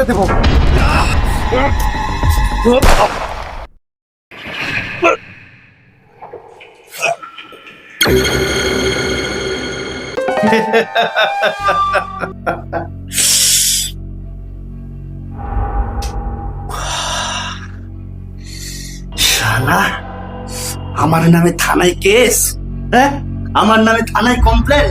করে দেবো। আমার নামে থানায় কেস? হ্যাঁ? আমার নামে থানায় কমপ্লেন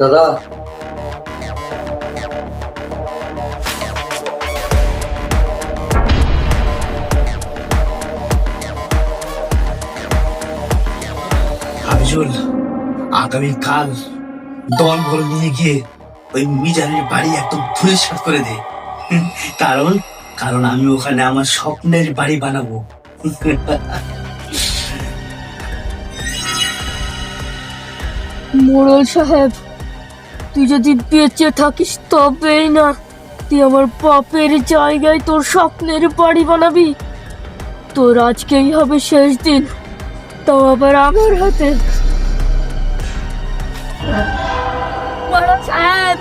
দাদা। আফজল, আগামীকাল দল বল নিয়ে গিয়ে ওই মিজানের বাড়ি একদম ধুলিসাৎ করে দে। কারণ কারণ আমি ওখানে আমার স্বপ্নের বাড়ি বানাবো। মোড়ল সাহেব তুই যদি বেঁচে থাকিস তবেই না, তুই আমার বাপের জায়গায় তোর স্বপ্নের বাড়ি বানাবি। তোর আজকেই হবে শেষ দিন, তাও আবার আমার হাতে। সাহেব!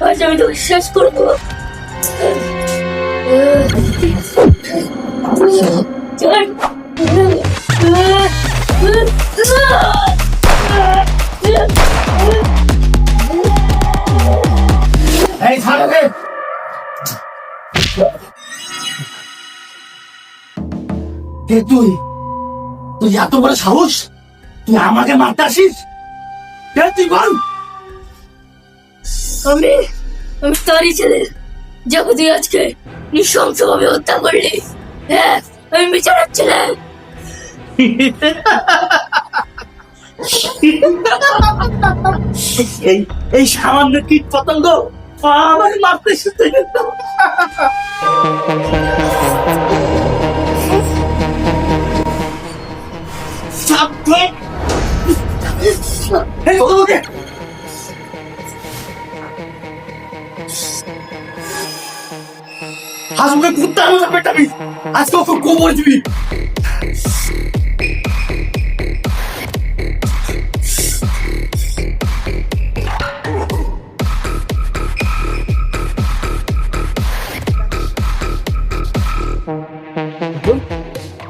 আজ আমি তোকে শেষ এই ছাড়বে কে তুই? তুই এত বড় সাহস? তুই আমাকে মারতে আসিস? তুই বল? আমি আমি তারই ছেলে যাকে তুই আজকে নৃশংসভাবে হত্যা করলি হ্যাঁ আমি বিচারের ছেলে এই এই সামান্য কীট পতঙ্গ আমাকে মারতে সাবধান। এই ওকে। হাসুকে কুত্তার মতো পেটাবি। আজকে ওকে গোবর দিবি।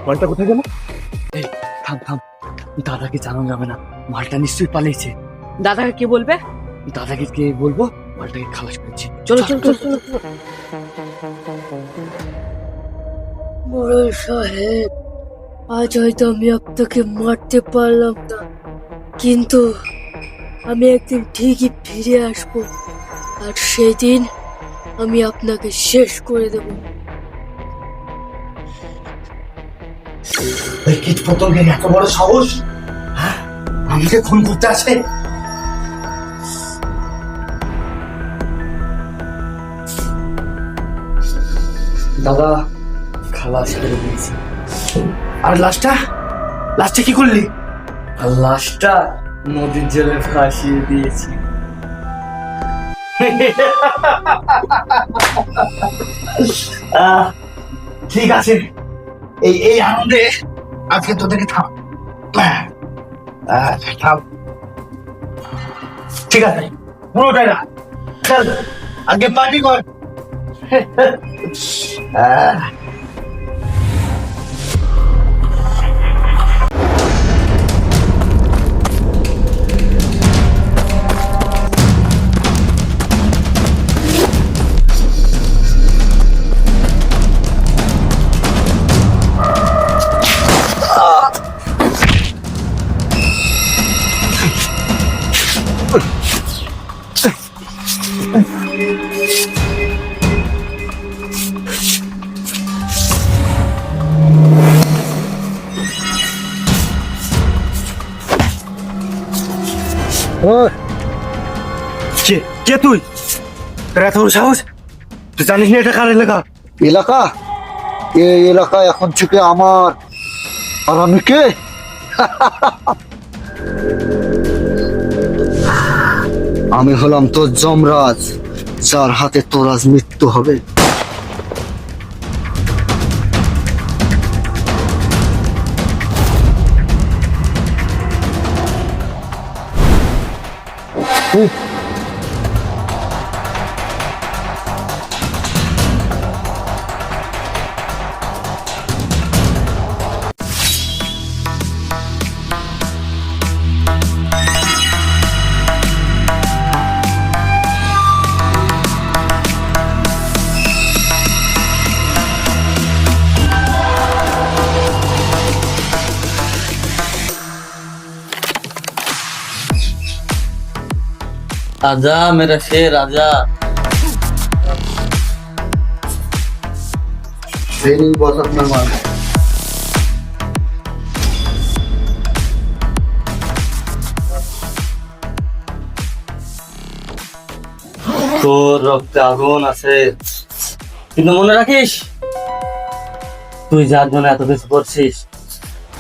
মালটা কোথায় গেল? এই থাম থাম। দাদাকে জানানো যাবে না। মালটা নিশ্চয়ই পালিয়েছে। দাদাকে কি বলবে? দাদাকে কে বলব? মালটাকে খালাস করেছি। চলো চলো চলো। মোড়ল সাহেব। আজ হয়তো আমি আপনাকে মারতে পারলাম না, কিন্তু আমি একদিন ঠিকই ফিরে আসব, আর সেই দিন আমি আপনাকে শেষ করে দেব। এই কীট পতঙ্গের এত বড় সাহস? হ্যাঁ? আমাকে খুন করতে আসে? দাদা খালাস করে দিয়েছি। আর লাস্টটা লাস্টে কি করলি? আর লাশটা নদীর জলে ভাসিয়ে দিয়েছি। ঠিক আছে। এই এই আনন্দে আজকে তোদেরকে থাম। থাম। ঠিক আছে। পুরোটাই না চল আগে পার্টি কর। কে কে তুই? তোর এত বড় সাহস? তুই জানিস না এটা কার এলাকা? এলাকা? এই এলাকা এখন থেকে আমার। আর আমি কে? আমি হলাম তোর যমরাজ যার হাতে তোর আজ মৃত্যু হবে। 嗯 राजा मेरा शेर राजा ট্রেনিং বস আপনার মান তোর রক্তে আগুন আছে কিন্তু মনে রাখিস তুই যার জন্য এত কিছু করছিস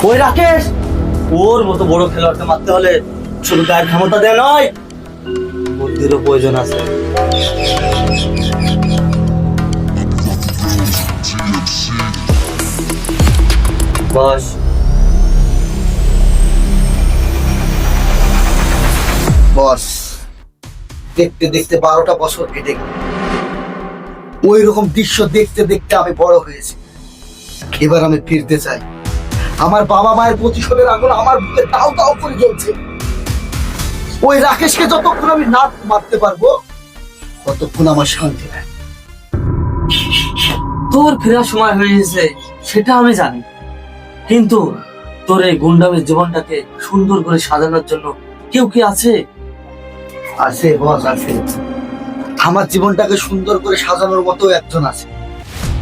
ওই রাকেশ ওর মতো বড় খেলোয়াড়কে মারতে হলে শুধু গায়ের ক্ষমতা দেয় নয় বুদ্ধিরও প্রয়োজন আছে। বস। বস। দেখতে দেখতে বারোটা বছর কেটে ওই রকম দৃশ্য দেখতে দেখতে আমি বড় হয়েছি। এবার আমি ফিরতে চাই। আমার বাবা মায়ের প্রতিশোধের আগুন আমার বুকে তাও তাও করে জ্বলছে। ওই রাকেশকে যতক্ষণ আমি না মারতে পারব ততক্ষণ আমার শান্তি নেই। তোর ফেরার সময় হয়ে গেছে সেটা আমি জানি। কিন্তু তোর এই গুন্ডামের জীবনটাকে সুন্দর করে সাজানোর জন্য কেউ কি আছে? আছে বস আছে। আমার জীবনটাকে সুন্দর করে সাজানোর মতো একজন আছে।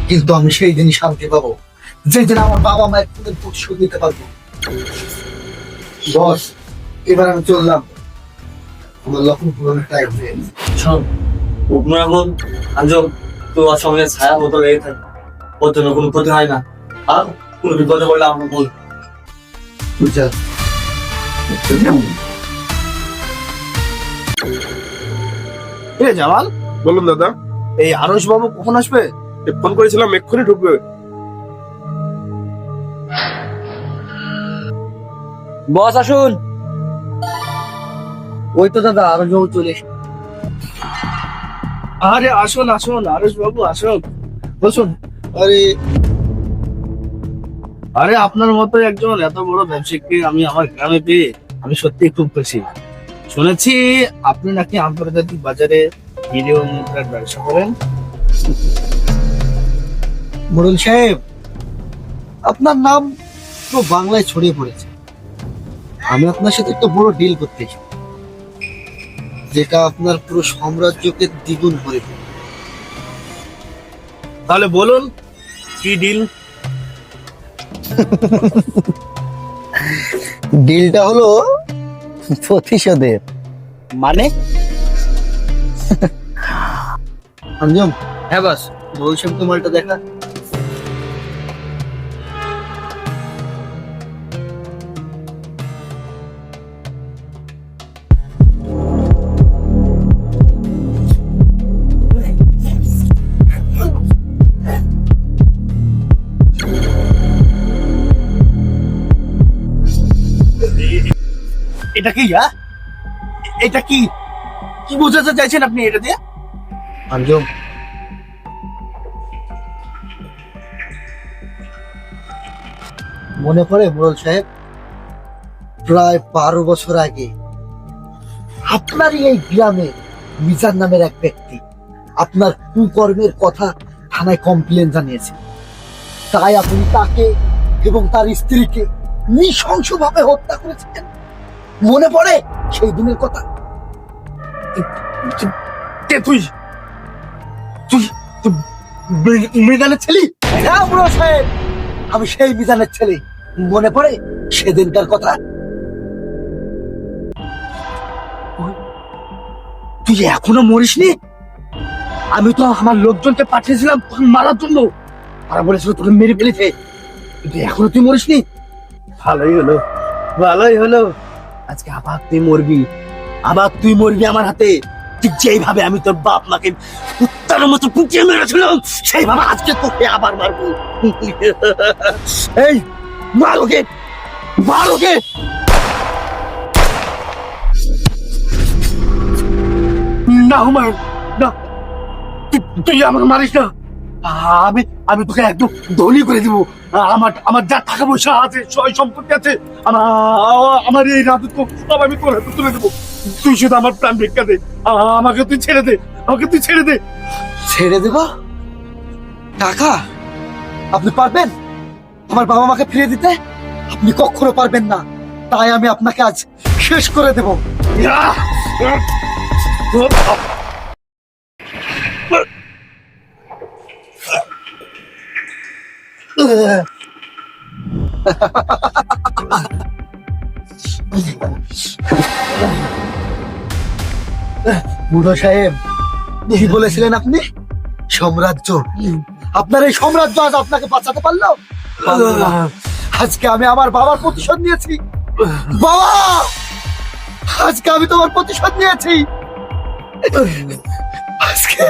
কিন্তু আমি সেই দিনই শান্তি পাবো যেদিন আমার বাবা মা খুদের প্রতিশোধ নিতে পারব। বস এবার আমি চললাম। আমার লক্ষ্য পূরণের টাইম শোন তুই সঙ্গে ছায়া মতো লেগে থাক। ওর জন্য কোনো ক্ষতি হয় না। আর কোনো বিপদে পড়লে বল। বুঝা এ জামাল বলুন দাদা। এই আরশ বাবু কখন আসবে? ফোন করেছিলাম এক্ষুনি ঢুকবে। বস আসুন। ওই তো দাদা আরও যখন চলে এসে আরে আসুন আসুন আরশ বাবু আসুন। বসুন। আরে। আরে আপনার মতো একজন এত বড় ব্যবসায়ীকে আমি আমার গ্রামে পেয়ে আমি সত্যি খুব খুশি। শুনেছি আপনি নাকি আন্তর্জাতিক বাজারে ভিডিও মুদ্রার ব্যবসা করেন? মোড়ল সাহেব আপনার নাম তো বাংলায় ছড়িয়ে পড়েছে। আমি আপনার সাথে একটা বড় ডিল করতে চাই। যেটা আপনার পুরো সাম্রাজ্যকে দ্বিগুণ করে দেবে তাহলে বলুন কি ডিল ডিলটা হলো প্রতিশোধের। মানে? আঞ্জম হ্যাঁ বাস। তো মালটা দেখা। এটা কি হ্যাঁ? এটা কি? কি বোঝাতে চাইছেন আপনি এটা দিয়ে? আঞ্জম। মনে পড়ে মোড়ল সাহেব? প্রায় বারো বছর আগে আপনারই এই গ্রামে মিজান নামের এক ব্যক্তি আপনার কুকর্মের কথা থানায় কমপ্লেন জানিয়েছে। তাই আপনি তাকে এবং তার স্ত্রীকে নৃশংসভাবে হত্যা করেছিলেন মনে পড়ে? সেই দিনের কথা। তুই? তুই তুই মৃ- মৃগালের ছেলে? আমি সেই ছেলে। মনে পড়ে সেদিনকার কথা? তুই এখনও আমি তো আমার লোকজনকে পাঠিয়েছিলাম মারার জন্য। তারা বলেছিল তোকে মেরে ফেলেছে। কিন্তু এখনও তুই মরিসনি? ভালোই হলো। ভালোই হলো। আজকে আবার তুই মরবি। আবার তুই মরবি আমার হাতে। ঠিক যেইভাবে আমি তোর বাপ মাকে উত্তরের মতো পুঁচিয়ে মেরেছিলাম, সেইভাবে আজকে তোকে আবার মারবো। এই মারোকে মারোকে না, হুমায়ুন, না। তুই আমার মারিস না। আমি আমি তোকে একদম ধনী করে দিব। আমার আমার যা টাকা পয়সা আছে সয় সম্পত্তি আছে আমার আমার এই রাজত্ব সব আমি তোর হাতে তুলে দেবো। তুই শুধু আমার প্রাণ ভিক্ষা দে। আমাকে তুই ছেড়ে দে আমাকে তুই ছেড়ে দে। ছেড়ে দেব? টাকা? আপনি পারবেন? আমার বাবা মাকে ফিরে দিতে? আপনি কখনো পারবেন না। তাই আমি আপনাকে আজ শেষ করে দেব। বুড়ো সাহেব, কি বলেছিলেন আপনি? সাম্রাজ্য। আপনার এই সাম্রাজ্য আজ আপনাকে বাঁচাতে পারল? আজকে আমি আমার বাবার প্রতিশোধ নিয়েছি। বাবা! আজকে আমি তোমার প্রতিশোধ নিয়েছি। আজকে